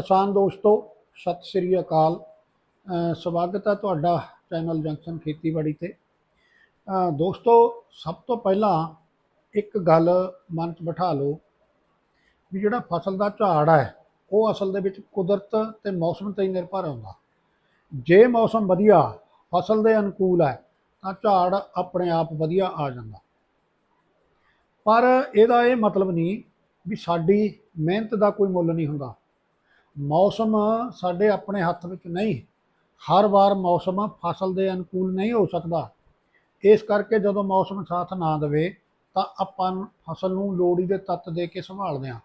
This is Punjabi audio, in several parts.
ਕਿਸਾਨ ਦੋਸਤੋ, ਸਤਿ ਸ੍ਰੀ ਅਕਾਲ। ਸਵਾਗਤ ਹੈ ਤੁਹਾਡਾ ਚੈਨਲ ਜੰਕਸ਼ਨ ਖੇਤੀਬਾੜੀ ਤੇ। ਦੋਸਤੋ, ਸਭ ਤੋਂ ਪਹਿਲਾਂ ਇੱਕ ਗੱਲ ਮਨ 'ਚ ਬਿਠਾ ਲਓ ਵੀ ਜਿਹੜਾ ਫਸਲ ਦਾ ਝਾੜ ਹੈ, ਉਹ ਅਸਲ ਦੇ ਵਿੱਚ ਕੁਦਰਤ ਤੇ ਮੌਸਮ ਤੇ ਹੀ ਨਿਰਭਰ ਹੁੰਦਾ। ਜੇ ਮੌਸਮ ਵਧੀਆ, ਫਸਲ ਦੇ ਅਨੁਕੂਲ ਹੈ, ਤਾਂ ਝਾੜ ਆਪਣੇ ਆਪ ਵਧੀਆ ਆ ਜਾਂਦਾ। ਪਰ ਇਹਦਾ ਇਹ ਮਤਲਬ ਨਹੀਂ ਵੀ ਸਾਡੀ ਮਿਹਨਤ ਦਾ ਕੋਈ ਮੁੱਲ ਨਹੀਂ ਹੁੰਦਾ। ਮੌਸਮ ਸਾਡੇ ਆਪਣੇ ਹੱਥ ਵਿੱਚ ਨਹੀਂ। ਹਰ ਵਾਰ ਮੌਸਮ ਫਸਲ ਦੇ ਅਨੁਕੂਲ ਨਹੀਂ ਹੋ ਸਕਦਾ। ਇਸ ਕਰਕੇ ਜਦੋਂ ਮੌਸਮ ਸਾਥ ਨਾ ਦੇਵੇ, ਤਾਂ ਆਪਾਂ ਫਸਲ ਨੂੰ ਲੋੜੀ ਦੇ ਤੱਤ ਦੇ ਕੇ ਸੰਭਾਲਦੇ ਹਾਂ।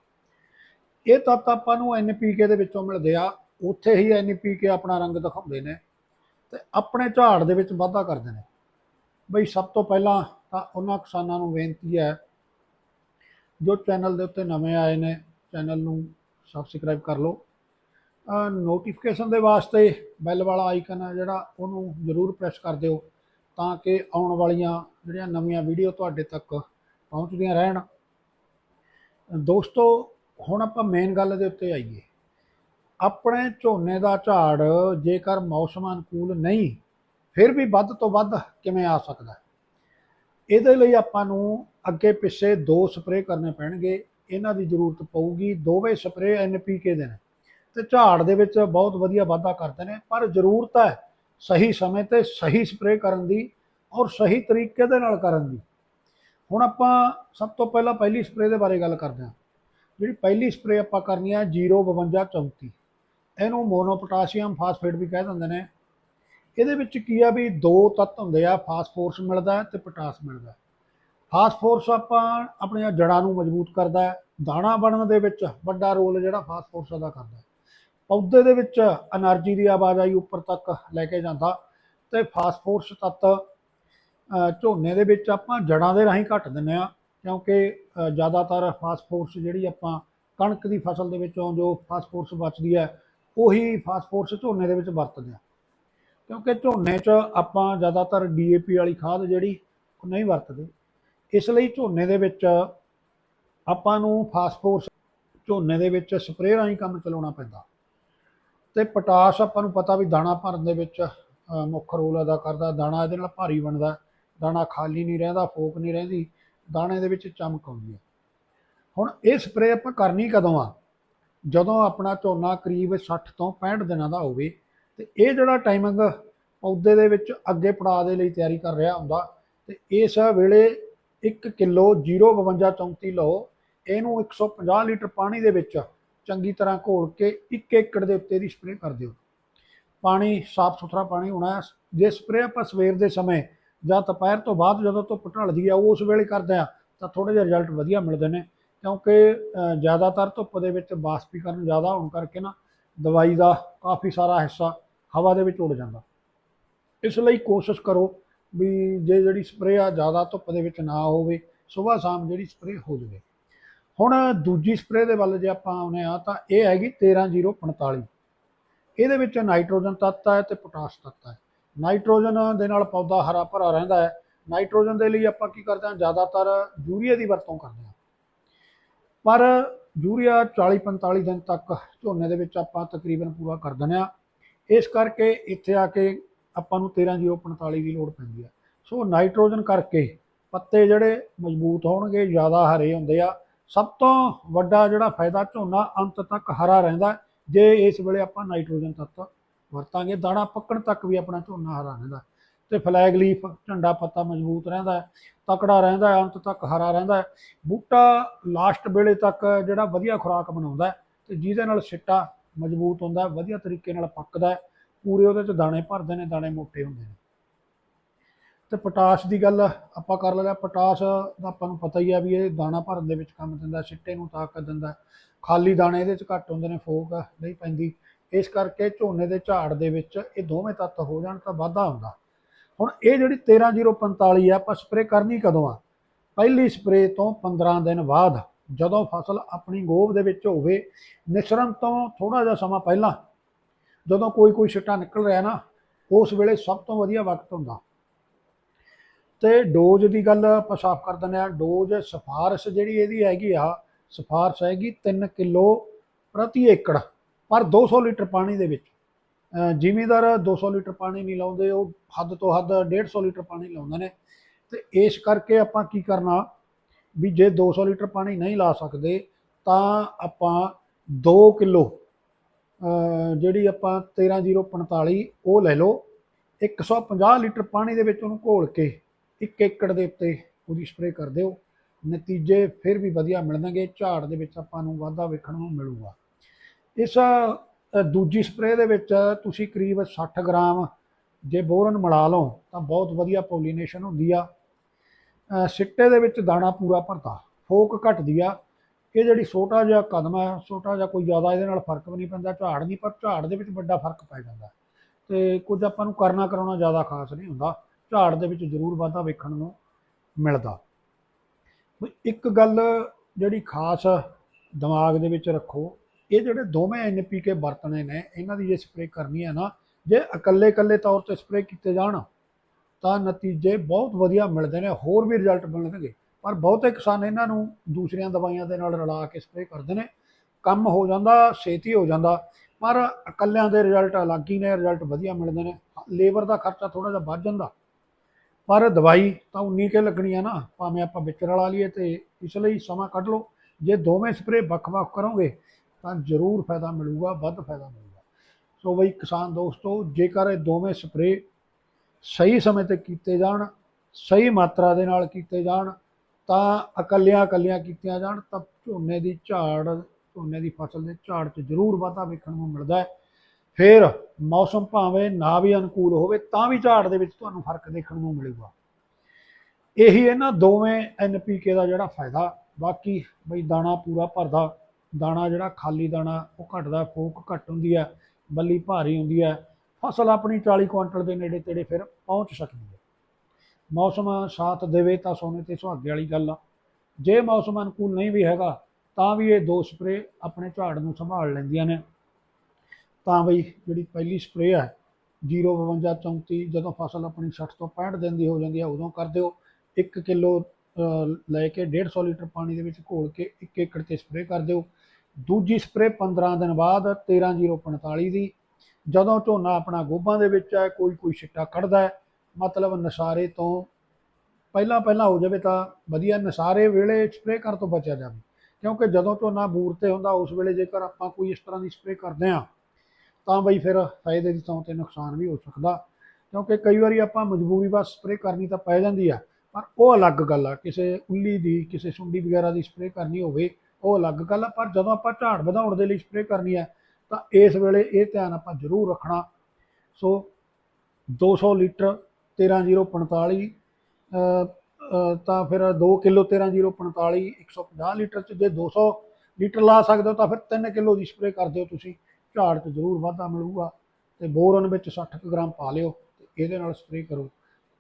ਇਹ ਤੱਤ ਆਪਾਂ ਨੂੰ ਐਨਪੀਕੇ ਦੇ ਵਿੱਚੋਂ ਮਿਲਦੇ ਆ। ਉੱਥੇ ਹੀ ਐਨਪੀਕੇ ਆਪਣਾ ਰੰਗ ਦਿਖਾਉਂਦੇ ਨੇ ਤੇ ਆਪਣੇ ਝਾੜ ਦੇ ਵਿੱਚ ਵਾਧਾ ਕਰਦੇ ਨੇ। ਬਈ ਸਭ ਤੋਂ ਪਹਿਲਾਂ ਤਾਂ ਉਹਨਾਂ ਕਿਸਾਨਾਂ ਨੂੰ ਬੇਨਤੀ ਹੈ, ਜੋ ਚੈਨਲ ਦੇ ਉੱਤੇ ਨਵੇਂ ਆਏ ਨੇ, ਚੈਨਲ ਨੂੰ ਸਬਸਕ੍ਰਾਈਬ ਕਰ ਲਓ। ਨੋਟੀਫਿਕੇਸ਼ਨ ਦੇ ਵਾਸਤੇ ਬੈਲ ਵਾਲਾ ਆਈਕਨ ਹੈ ਜਿਹੜਾ, ਉਹਨੂੰ ਜ਼ਰੂਰ ਪ੍ਰੈਸ ਕਰ ਦਿਓ ਤਾਂ ਕਿ ਆਉਣ ਵਾਲੀਆਂ ਜਿਹੜੀਆਂ ਨਵੀਆਂ ਵੀਡੀਓ ਤੁਹਾਡੇ ਤੱਕ ਪਹੁੰਚਦੀਆਂ ਰਹਿਣ। ਦੋਸਤੋ, ਹੁਣ ਆਪਾਂ ਮੇਨ ਗੱਲ ਦੇ ਉੱਤੇ ਆਈਏ। ਆਪਣੇ ਝੋਨੇ ਦਾ ਝਾੜ ਜੇਕਰ ਮੌਸਮ ਅਨੁਕੂਲ ਨਹੀਂ, ਫਿਰ ਵੀ ਵੱਧ ਤੋਂ ਵੱਧ ਕਿਵੇਂ ਆ ਸਕਦਾ ਇਹਦੇ ਲਈ ਆਪਾਂ ਨੂੰ ਅੱਗੇ ਪਿੱਛੇ ਦੋ ਸਪਰੇਅ ਕਰਨੇ ਪੈਣਗੇ। ਇਹਨਾਂ ਦੀ ਜ਼ਰੂਰਤ ਪਊਗੀ, ਦੋਵੇਂ ਸਪਰੇਅ ਐਨਪੀਕੇ ਦੇ ਨੇ। ਤੇ ਝਾੜ ਦੇ ਵਿੱਚ ਬਹੁਤ ਵਧੀਆ ਵਾਧਾ ਕਰਦੇ ਨੇ, ਪਰ ਜ਼ਰੂਰਤ ਹੈ ਸਹੀ ਸਮੇਂ ਤੇ ਸਹੀ ਸਪਰੇਅ ਕਰਨ ਦੀ ਔਰ ਸਹੀ ਤਰੀਕੇ ਦੇ ਨਾਲ ਕਰਨ ਦੀ। ਹੁਣ ਆਪਾਂ ਸਭ ਤੋਂ ਪਹਿਲਾਂ ਪਹਿਲੀ ਸਪਰੇਅ ਦੇ ਬਾਰੇ ਗੱਲ ਕਰਦੇ ਹਾਂ। ਜਿਹੜੀ ਪਹਿਲੀ ਸਪਰੇਅ ਆਪਾਂ ਕਰਨੀ ਹੈ 05234 ਇਹਨੂੰ ਮੋਨੋਪੋਟਾਸ਼ੀਅਮ ਫਾਸਫੇਟ ਵੀ ਕਹਿ ਦਿੰਦੇ ਨੇ। ਇਹਦੇ ਵਿੱਚ ਕੀ ਆ ਵੀ ਦੋ ਤੱਤ ਹੁੰਦੇ ਆ ਫਾਸਫੋਰਸ ਮਿਲਦਾ ਹੈ ਤੇ ਪੋਟਾਸ ਮਿਲਦਾ ਹੈ। ਫਾਸਫੋਰਸ ਆਪਾਂ ਆਪਣੀਆਂ ਜੜਾਂ ਨੂੰ ਮਜ਼ਬੂਤ ਕਰਦਾ ਦਾਣਾ ਬਣਨ ਦੇ ਵਿੱਚ ਵੱਡਾ ਰੋਲ ਜਿਹੜਾ ਫਾਸਫੋਰਸ ਅਦਾ ਕਰਦਾ ਪੌਦੇ ਦੇ ਵਿੱਚ એનર્ਜੀ ਦੀ ਆਵਾਜਾਈ ਉੱਪਰ ਤੱਕ ਲੈ ਕੇ ਜਾਂਦਾ ਤੇ ਫਾਸਫੋਰਸ ਤੱਤ ਝੋਨੇ ਦੇ ਵਿੱਚ ਆਪਾਂ ਜੜਾਂ ਦੇ ਰਾਹੀਂ ਘੱਟ ਦਿੰਨੇ ਆ ਕਿਉਂਕਿ ਜ਼ਿਆਦਾਤਰ ਫਾਸਫੋਰਸ ਜਿਹੜੀ ਆਪਾਂ ਕਣਕ ਦੀ ਫਸਲ ਦੇ ਵਿੱਚੋਂ ਜੋ ਫਾਸਫੋਰਸ ਬਚਦੀ ਹੈ, ਉਹੀ ਫਾਸਫੋਰਸ ਝੋਨੇ ਦੇ ਵਿੱਚ ਵਰਤਦੇ ਆ ਕਿਉਂਕਿ ਝੋਨੇ 'ਚ ਆਪਾਂ ਜ਼ਿਆਦਾਤਰ ਡੀਏਪੀ ਵਾਲੀ ਖਾਦ ਜਿਹੜੀ, ਉਹ ਨਹੀਂ ਵਰਤਦੇ। ਇਸ ਲਈ ਝੋਨੇ ਦੇ ਵਿੱਚ ਆਪਾਂ ਨੂੰ ਫਾਸਫੋਰਸ ਝੋਨੇ ਦੇ ਵਿੱਚ ਸਪਰੇਅ ਰਾਹੀਂ ਕੰਮ ਚਲਾਉਣਾ ਪੈਂਦਾ। ਤੇ ਪੋਟਾਸ਼ ਆਪਾਂ ਨੂੰ ਪਤਾ ਵੀ ਦਾਣਾ ਭਰਨ ਦੇ ਵਿੱਚ ਮੁੱਖ ਰੋਲ ਅਦਾ ਕਰਦਾ। ਦਾਣਾ ਇਹਦੇ ਨਾਲ ਭਾਰੀ ਬਣਦਾ। ਦਾਣਾ ਖਾਲੀ ਨਹੀਂ ਰਹਿੰਦਾ, ਫੋਕ ਨਹੀਂ ਰਹਿੰਦੀ। ਦਾਣੇ ਦੇ ਵਿੱਚ ਚਮਕ ਆਉਂਦੀ ਹੈ। ਹੁਣ ਇਹ ਸਪਰੇਅ ਆਪਾਂ ਕਰਨੀ ਕਦੋਂ ਆ? ਜਦੋਂ ਆਪਣਾ ਝੋਨਾ ਕਰੀਬ 60 ਤੋਂ 65 ਦਿਨਾਂ ਦਾ ਹੋਵੇ ਤੇ ਇਹ ਜਿਹੜਾ ਟਾਈਮਿੰਗ ਪੌਦੇ ਦੇ ਵਿੱਚ ਅੱਗੇ ਪੜਾਅ ਦੇ ਲਈ ਤਿਆਰੀ ਕਰ ਰਿਹਾ ਹੁੰਦਾ ਤੇ ਇਸ ਵੇਲੇ 1 ਕਿਲੋ 05234 ਲਓ। ਇਹਨੂੰ 150 ਲੀਟਰ ਪਾਣੀ ਦੇ ਵਿੱਚ ਚੰਗੀ ਤਰ੍ਹਾਂ ਘੋਲ ਕੇ 1 ਏਕੜ ਦੇ ਉੱਤੇ ਦੀ ਸਪਰੇਅ ਕਰ ਦਿਓ। ਪਾਣੀ, ਸਾਫ਼ ਸੁਥਰਾ ਪਾਣੀ ਹੋਣਾ ਜੇ ਸਪਰੇਅ ਆਪਾਂ ਸਵੇਰ ਦੇ ਸਮੇਂ ਜਾਂ ਦੁਪਹਿਰ ਤੋਂ ਬਾਅਦ ਜਦੋਂ ਧੁੱਪ ਢਲਦੀ ਆ, ਉਸ ਵੇਲੇ ਕਰਦੇ ਆ, ਤਾਂ ਥੋੜੇ ਜਿਹਾ ਰਿਜ਼ਲਟ ਵਧੀਆ ਮਿਲਦੇ ਨੇ। ਕਿਉਂਕਿ ਜ਼ਿਆਦਾਤਰ ਧੁੱਪ ਦੇ ਵਿੱਚ ਬਾਸ਼ਪੀਕਰਨ ਜ਼ਿਆਦਾ ਹੋਣ ਕਰਕੇ ਨਾ ਦਵਾਈ ਦਾ ਕਾਫੀ ਸਾਰਾ ਹਿੱਸਾ ਹਵਾ ਦੇ ਵਿੱਚ ਉੱਡ ਜਾਂਦਾ। ਇਸ ਲਈ ਕੋਸ਼ਿਸ਼ ਕਰੋ ਵੀ ਜੇ ਜਿਹੜੀ ਸਪਰੇਅ ਆ ਜ਼ਿਆਦਾ ਧੁੱਪ ਦੇ ਵਿੱਚ ਨਾ ਹੋਵੇ ਸਵੇਰ ਸ਼ਾਮ ਜਿਹੜੀ ਸਪਰੇਅ ਹੋ ਜਾਵੇ। ਹੁਣ ਦੂਜੀ ਸਪਰੇਅ ਦੇ ਵੱਲ ਜੇ ਆਪਾਂ ਆਉਨੇ ਆ ਤਾਂ ਇਹ ਹੈਗੀ 13045 ਇਹਦੇ ਵਿੱਚ ਨਾਈਟ੍ਰੋਜਨ ਤੱਤ ਹੈ ਤੇ ਪੋਟਾਸ਼ ਤੱਤ ਹੈ। ਨਾਈਟ੍ਰੋਜਨ ਦੇ ਨਾਲ ਪੌਦਾ ਹਰਾ ਭਰਾ ਰਹਿੰਦਾ ਹੈ। ਨਾਈਟ੍ਰੋਜਨ ਦੇ ਲਈ ਆਪਾਂ ਕੀ ਕਰਦੇ ਹਾਂ? ਜ਼ਿਆਦਾਤਰ ਯੂਰੀਆ ਦੀ ਵਰਤੋਂ ਕਰਦੇ ਹਾਂ। ਪਰ ਯੂਰੀਆ 40 45 ਦਿਨ ਤੱਕ ਝੋਨੇ ਦੇ ਵਿੱਚ ਆਪਾਂ ਤਕਰੀਬਨ ਪੂਰਾ ਕਰ ਦਿੰਦੇ ਆ ਇਸ ਕਰਕੇ ਇੱਥੇ ਆ ਕੇ ਆਪਾਂ ਨੂੰ 13045 ਦੀ ਲੋੜ ਪੈਂਦੀ ਆ ਸੋ ਨਾਈਟ੍ਰੋਜਨ ਕਰਕੇ ਪੱਤੇ ਜਿਹੜੇ ਮਜ਼ਬੂਤ ਹੋਣਗੇ, ਜ਼ਿਆਦਾ ਹਰੇ ਹੁੰਦੇ ਆ। ਸਭ ਤੋਂ ਵੱਡਾ ਜਿਹੜਾ ਫਾਇਦਾ ਝੋਨਾ ਅੰਤ ਤੱਕ ਹਰਾ ਰਹਿੰਦਾ ਜੇ ਇਸ ਵੇਲੇ ਆਪਾਂ ਨਾਈਟ੍ਰੋਜਨ ਤੱਤ ਵਰਤਾਂਗੇ, ਦਾਣਾ ਪੱਕਣ ਤੱਕ ਵੀ ਆਪਣਾ ਝੋਨਾ ਹਰਾ ਰਹਿੰਦਾ ਹੈ। ਤੇ ਫਲੈਗ ਲੀਫ, ਝੰਡਾ ਪੱਤਾ ਮਜ਼ਬੂਤ ਰਹਿੰਦਾ ਤਕੜਾ ਰਹਿੰਦਾ ਅੰਤ ਤੱਕ ਹਰਾ ਰਹਿੰਦਾ ਬੂਟਾ ਲਾਸਟ ਵੇਲੇ ਤੱਕ ਜਿਹੜਾ ਵਧੀਆ ਖੁਰਾਕ ਬਣਾਉਂਦਾ ਹੈ ਤੇ ਜਿਹਦੇ ਨਾਲ ਸਿੱਟਾ ਮਜ਼ਬੂਤ ਹੁੰਦਾ ਵਧੀਆ ਤਰੀਕੇ ਨਾਲ ਪੱਕਦਾ ਪੂਰੇ ਉਹਦੇ ਚ ਦਾਣੇ ਭਰਦੇ ਨੇ, ਦਾਣੇ ਮੋਟੇ ਹੁੰਦੇ ਨੇ। ਤੇ ਪੋਟਾਸ਼ ਦੀ ਗੱਲ ਆਪਾਂ ਕਰ ਲਿਆ ਪੋਟਾਸ਼ ਦਾ ਆਪਾਂ ਨੂੰ ਪਤਾ ਹੀ ਆ ਵੀ ਇਹ ਦਾਣਾ ਭਰਨ ਦੇ ਵਿੱਚ ਕੰਮ ਦਿੰਦਾ ਸਿੱਟੇ ਨੂੰ ਤਾਕਤ ਦਿੰਦਾ। ਖਾਲੀ ਦਾਣੇ ਇਹਦੇ ਚ ਘੱਟ ਹੁੰਦੇ ਨੇ, ਫੋਕ ਨਹੀਂ ਪੈਂਦੀ। ਇਸ ਕਰਕੇ ਝੋਨੇ ਦੇ ਝਾੜ ਦੇ ਵਿੱਚ ਇਹ ਦੋਵੇਂ ਤੱਤ ਹੋ ਜਾਣ ਤਾਂ ਵਾਧਾ ਹੁੰਦਾ। ਹੁਣ ਇਹ ਜਿਹੜੀ 13045 ਆ, ਆਪਾਂ ਸਪਰੇਅ ਕਰਨੀ ਕਦੋਂ ਆ? ਪਹਿਲੀ ਸਪਰੇਅ ਤੋਂ 15 ਦਿਨ ਬਾਅਦ, ਜਦੋਂ ਫਸਲ ਆਪਣੀ ਗੋਭ ਦੇ ਵਿੱਚ ਹੋਵੇ ਨਿਸਰਨ ਤੋਂ ਥੋੜਾ ਜਿਹਾ ਸਮਾਂ ਪਹਿਲਾਂ, ਜਦੋਂ ਕੋਈ ਕੋਈ ਛਿੱਟਾ ਨਿਕਲ ਰਿਹਾ ਨਾ, ਉਸ ਵੇਲੇ ਸਭ ਤੋਂ ਵਧੀਆ ਵਕਤ ਹੁੰਦਾ। ਤੇ ਡੋਜ਼ ਦੀ ਗੱਲ ਆਪਾਂ ਸਾਫ਼ ਕਰ ਦਿੰਦੇ ਆ ਡੋਜ਼ ਸਿਫਾਰਿਸ਼ ਜਿਹੜੀ ਇਹਦੀ ਹੈਗੀ ਆ, ਸਿਫਾਰਿਸ਼ ਹੈਗੀ 3 ਕਿਲੋ ਪ੍ਰਤੀ ਏਕੜ ਪਰ 200 ਲੀਟਰ ਪਾਣੀ ਦੇ ਵਿੱਚ। ਜ਼ਿਮੀਦਾਰ ਜ਼ਿਮੀਂਦਾਰ 200 ਲੀਟਰ ਪਾਣੀ ਨਹੀਂ ਲਾਉਂਦੇ, ਉਹ ਹੱਦ ਤੋਂ ਹੱਦ 150 ਲੀਟਰ ਪਾਣੀ ਲਾਉਂਦੇ ਨੇ। ਤੇ ਇਸ ਕਰਕੇ ਆਪਾਂ ਕੀ ਕਰਨਾ ਵੀ ਜੇ 200 ਲੀਟਰ ਪਾਣੀ ਨਹੀਂ ਲਾ ਸਕਦੇ, ਤਾਂ ਆਪਾਂ 2 ਕਿਲੋ ਜਿਹੜੀ ਆਪਾਂ 13045 ਉਹ ਲੈ ਲਓ। 150 ਲੀਟਰ ਪਾਣੀ ਦੇ ਵਿੱਚ ਉਹਨੂੰ ਘੋਲ ਕੇ 1 ਏਕੜ ਦੇ ਉੱਤੇ ਉਹਦੀ ਸਪਰੇਅ ਕਰ ਦਿਓ। ਨਤੀਜੇ ਫਿਰ ਵੀ ਵਧੀਆ ਮਿਲਣਗੇ ਝਾੜ ਦੇ ਵਿੱਚ ਆਪਾਂ ਨੂੰ ਵਾਧਾ ਵੇਖਣ ਨੂੰ ਮਿਲੂਗਾ। ਇਸ ਦੂਜੀ ਸਪਰੇਅ ਦੇ ਵਿੱਚ ਤੁਸੀਂ ਕਰੀਬ 60 ਗ੍ਰਾਮ ਜੇ ਬੋਰਨ ਮਿਲਾ ਲਓ, ਤਾਂ ਬਹੁਤ ਵਧੀਆ ਪੋਲੀਨੇਸ਼ਨ ਹੁੰਦੀ ਆ। ਸਿੱਟੇ ਦੇ ਵਿੱਚ ਦਾਣਾ ਪੂਰਾ ਭਰਤਾ। ਫੋਕ ਘਟਦੀ ਆ। ਇਹ ਜਿਹੜੀ ਛੋਟਾ ਜਿਹਾ ਕਦਮ ਹੈ ਛੋਟਾ ਜਿਹਾ ਕੋਈ ਜ਼ਿਆਦਾ ਇਹਦੇ ਨਾਲ ਫ਼ਰਕ ਵੀ ਨਹੀਂ ਪੈਂਦਾ, ਝਾੜ ਨਹੀਂ, ਪਰ ਝਾੜ ਦੇ ਵਿੱਚ ਵੱਡਾ ਫ਼ਰਕ ਪੈ ਜਾਂਦਾ। ਤੇ ਕੁਝ ਆਪਾਂ ਨੂੰ ਕਰਨਾ ਕਰਾਉਣਾ ਜ਼ਿਆਦਾ ਖਾਸ ਨਹੀਂ ਹੁੰਦਾ। ਝਾੜ ਦੇ ਵਿੱਚ ਜ਼ਰੂਰ ਵਾਧਾ ਵੇਖਣ ਨੂੰ ਮਿਲਦਾ। ਇੱਕ ਗੱਲ ਜਿਹੜੀ ਖਾਸ ਦਿਮਾਗ ਦੇ ਵਿੱਚ ਰੱਖੋ, ਇਹ ਜਿਹੜੇ ਦੋਵੇਂ ਐਨਪੀਕੇ ਵਰਤਣੇ ਨੇ, ਇਹਨਾਂ ਦੀ ਜੇ ਸਪਰੇਅ ਕਰਨੀ ਹੈ ਨਾ, ਜੇ ਇਕੱਲੇ ਇਕੱਲੇ ਤੌਰ ਤੇ ਸਪਰੇਅ ਕੀਤੇ ਜਾਣ, ਤਾਂ ਨਤੀਜੇ ਬਹੁਤ ਵਧੀਆ ਮਿਲਦੇ ਨੇ, ਹੋਰ ਵੀ ਰਿਜ਼ਲਟ ਮਿਲਣਗੇ। ਪਰ ਬਹੁਤੇ ਕਿਸਾਨ ਇਹਨਾਂ ਨੂੰ ਦੂਸਰੀਆਂ ਦਵਾਈਆਂ ਦੇ ਨਾਲ ਰਲਾ ਕੇ ਸਪਰੇਅ ਕਰਦੇ ਨੇ। ਕੰਮ ਹੋ ਜਾਂਦਾ ਛੇਤੀ ਹੋ ਜਾਂਦਾ, ਪਰ ਇਕੱਲਿਆਂ ਦੇ ਰਿਜ਼ਲਟ ਅਲੱਗ ਹੀ ਨੇ, ਰਿਜ਼ਲਟ ਵਧੀਆ ਮਿਲਦੇ ਨੇ। ਲੇਬਰ ਦਾ ਖਰਚਾ ਥੋੜਾ ਜਿਹਾ ਵੱਧ ਜਾਂਦਾ। ਪਰ ਦਵਾਈ ਤਾਂ ਉਨੀ ਕੇ ਲੱਗਣੀ ਆ ਨਾ, ਭਾਵੇਂ ਆਪਾਂ ਵਿੱਚ ਰਲਾ ਲਈਏ ਤੇ ਇਸ ਲਈ ਸਮਾਂ ਕੱਢ ਲਓ। ਜੇ ਦੋਵੇਂ ਸਪਰੇਅ ਵੱਖ-ਵੱਖ ਕਰੋਗੇ, ਤਾਂ ਜ਼ਰੂਰ ਫਾਇਦਾ ਮਿਲੂਗਾ, ਵੱਧ ਫਾਇਦਾ ਮਿਲੂਗਾ। ਸੋ ਬਈ ਕਿਸਾਨ ਦੋਸਤੋ, ਜੇਕਰ ਇਹ ਦੋਵੇਂ ਸਪਰੇਅ ਸਹੀ ਸਮੇਂ ਤੇ ਕੀਤੇ ਜਾਣ, ਸਹੀ ਮਾਤਰਾ ਦੇ ਨਾਲ ਕੀਤੇ ਜਾਣ, ਤਾਂ ਇਕੱਲਿਆਂ ਇਕੱਲਿਆਂ ਕੀਤੀਆਂ ਜਾਣ, ਤਾਂ ਝੋਨੇ ਦੀ ਝਾੜ, ਝੋਨੇ ਦੀ ਫਸਲ ਦੇ ਝਾੜ 'ਚ ਜ਼ਰੂਰ ਵਾਧਾ ਵੇਖਣ ਨੂੰ ਮਿਲਦਾ ਹੈ। ਫਿਰ ਮੌਸਮ ਭਾਵੇਂ ਨਾ ਵੀ ਅਨੁਕੂਲ ਹੋਵੇ, ਤਾਂ ਵੀ ਝਾੜ ਦੇ ਵਿੱਚ ਤੁਹਾਨੂੰ ਫ਼ਰਕ ਦੇਖਣ ਨੂੰ ਮਿਲੇਗਾ। ਇਹੀ ਇਹਨਾਂ ਦੋਵੇਂ ਐਨਪੀਕੇ ਦਾ ਜਿਹੜਾ ਫਾਇਦਾ। ਬਾਕੀ ਬਈ ਦਾਣਾ ਪੂਰਾ ਭਰਦਾ, ਦਾਣਾ ਜਿਹੜਾ ਖਾਲੀ ਦਾਣਾ, ਉਹ ਘਟਦਾ, ਫੋਕ ਘੱਟ ਹੁੰਦੀ ਹੈ, ਬੱਲੀ ਭਾਰੀ ਹੁੰਦੀ ਹੈ, ਫਸਲ ਆਪਣੀ 40 ਕੁਇੰਟਲ ਦੇ ਨੇੜੇ ਤੇੜੇ ਫਿਰ ਪਹੁੰਚ ਸਕਦੀ ਹੈ। ਮੌਸਮ ਸਾਥ ਦੇਵੇ ਤਾਂ ਸੋਨੇ ਤੇ ਸੁਹਾਗੇ ਵਾਲੀ ਗੱਲ ਆ। ਜੇ ਮੌਸਮ ਅਨੁਕੂਲ ਨਹੀਂ ਵੀ ਹੈਗਾ, ਤਾਂ ਵੀ ਇਹ ਦੋ ਸਪਰੇਅ ਆਪਣੇ ਝਾੜ ਨੂੰ ਸੰਭਾਲ ਲੈਂਦੀਆਂ ਨੇ। ਤਾਂ ਬਈ ਜਿਹੜੀ ਪਹਿਲੀ ਸਪਰੇਅ ਹੈ 052 34 ਜਦੋਂ ਫਸਲ ਆਪਣੀ 60 ਤੋਂ 65 ਦਿਨ ਦੀ ਹੋ ਜਾਂਦੀ ਹੈ ਉਦੋਂ ਕਰ ਦਿਓ। 1 ਕਿਲੋ ਲੈ ਕੇ 150 ਲੀਟਰ ਪਾਣੀ ਦੇ ਵਿੱਚ ਘੋਲ ਕੇ 1 ਏਕੜ ਤੇ ਸਪਰੇਅ ਕਰ ਦਿਓ। ਦੂਜੀ ਸਪਰੇਅ 15 ਦਿਨ ਬਾਅਦ 13045 ਦੀ। ਜਦੋਂ ਝੋਨਾ ਆਪਣਾ ਗੋਭਾਂ ਦੇ ਵਿੱਚ ਹੈ ਕੋਈ ਕੋਈ ਛਿੱਟਾ ਕੱਢਦਾ ਹੈ, ਮਤਲਬ ਨਸਾਰੇ ਤੋਂ ਪਹਿਲਾਂ ਪਹਿਲਾਂ ਹੋ ਜਾਵੇ ਤਾਂ ਵਧੀਆ ਨਸਾਰੇ ਵੇਲੇ ਸਪਰੇਅ ਕਰਨ ਤੋਂ ਬਚਿਆ ਜਾਵੇ। ਕਿਉਂਕਿ ਜਦੋਂ ਝੋਨਾ ਬੂਰ ਤੇ ਹੁੰਦਾ, ਉਸ ਵੇਲੇ ਜੇਕਰ ਆਪਾਂ ਕੋਈ ਇਸ ਤਰ੍ਹਾਂ ਦੀ ਸਪਰੇਅ ਕਰਦੇ ਹਾਂ ਤਾਂ ਬਈ ਫਿਰ ਫਾਇਦੇ ਦੀ ਥਾਂ ਤੇ ਨੁਕਸਾਨ ਵੀ ਹੋ ਸਕਦਾ। ਕਿਉਂਕਿ ਕਈ ਵਾਰੀ ਆਪਾਂ ਮਜਬੂਰੀ ਬਸ ਸਪਰੇਅ ਕਰਨੀ ਤਾਂ ਪੈ ਜਾਂਦੀ ਆ ਪਰ ਉਹ ਅਲੱਗ ਗੱਲ ਆ ਕਿਸੇ ਉੱਲੀ ਦੀ ਕਿਸੇ ਸੁੰਡੀ ਵਗੈਰਾ ਦੀ ਸਪਰੇਅ ਕਰਨੀ ਹੋਵੇ ਉਹ ਅਲੱਗ ਗੱਲ ਆ ਪਰ ਜਦੋਂ ਆਪਾਂ ਝਾੜ ਵਧਾਉਣ ਦੇ ਲਈ ਸਪਰੇਅ ਕਰਨੀ ਹੈ ਤਾਂ ਇਸ ਵੇਲੇ ਇਹ ਧਿਆਨ ਆਪਾਂ ਜ਼ਰੂਰ ਰੱਖਣਾ। ਸੋ 200 ਲੀਟਰ 13045 ਅ, ਅ, ਤਾਂ ਫਿਰ 2 ਕਿਲੋ 13045 150 ਲੀਟਰ ਚ ਜੇ 200 ਲੀਟਰ ਲਾ ਸਕਦੇ ਹੋ ਤਾਂ ਫਿਰ 3 ਕਿਲੋ ਦੀ ਸਪਰੇਅ ਕਰ ਦਿਓ ਤੁਸੀਂ। ਝਾੜ 'ਚ ਜ਼ਰੂਰ ਵਾਧਾ ਮਿਲੂਗਾ ਤੇ ਬੋਰਨ ਵਿੱਚ 60 ਕੁ ਗ੍ਰਾਮ ਪਾ ਲਿਓ ਤੇ ਇਹਦੇ ਨਾਲ ਸਪਰੇਅ ਕਰੋ।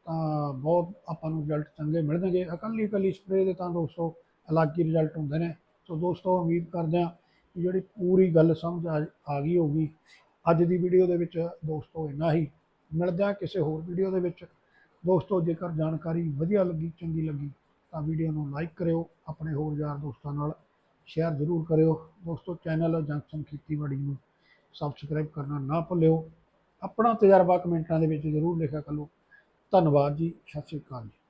ਤਾਂ ਬਹੁਤ ਆਪਾਂ ਨੂੰ ਰਿਜ਼ਲਟ ਚੰਗੇ ਮਿਲਣਗੇ ਇਕੱਲੀ ਇਕੱਲੀ ਸਪਰੇਅ ਦੇ ਤਾਂ ਦੋਸਤੋ ਅਲੱਗ ਹੀ ਰਿਜ਼ਲਟ ਹੁੰਦੇ ਨੇ। ਸੋ ਦੋਸਤੋ ਉਮੀਦ ਕਰਦੇ ਹਾਂ ਕਿ ਜਿਹੜੀ ਪੂਰੀ ਗੱਲ ਸਮਝ ਆ ਆ ਗਈ ਹੋਊਗੀ। ਅੱਜ ਦੀ ਵੀਡੀਓ ਦੇ ਵਿੱਚ ਦੋਸਤੋ ਇੰਨਾ ਹੀ। ਮਿਲਦੇ ਹਾਂ ਕਿਸੇ ਹੋਰ ਵੀਡੀਓ ਦੇ ਵਿੱਚ। ਦੋਸਤੋ ਜੇਕਰ ਜਾਣਕਾਰੀ ਵਧੀਆ ਲੱਗੀ, ਚੰਗੀ ਲੱਗੀ, ਤਾਂ ਵੀਡੀਓ ਨੂੰ ਲਾਈਕ ਕਰਿਓ, ਆਪਣੇ ਹੋਰ ਯਾਰ ਦੋਸਤਾਂ ਨਾਲ ਸ਼ੇਅਰ ਜ਼ਰੂਰ ਕਰਿਓ। ਦੋਸਤੋ ਚੈਨਲ ਜੰਕਸ਼ਨ ਖੇਤੀਬਾੜੀ ਨੂੰ ਸਬਸਕ੍ਰਾਈਬ ਕਰਨਾ ਨਾ ਭੁੱਲਿਓ। ਆਪਣਾ ਤਜਰਬਾ ਕਮੈਂਟਾਂ ਦੇ ਵਿੱਚ ਜ਼ਰੂਰ ਲਿਖਿਆ ਕਰੋ। ਧੰਨਵਾਦ ਜੀ, ਸਤਿ ਸ਼੍ਰੀ ਅਕਾਲ ਜੀ।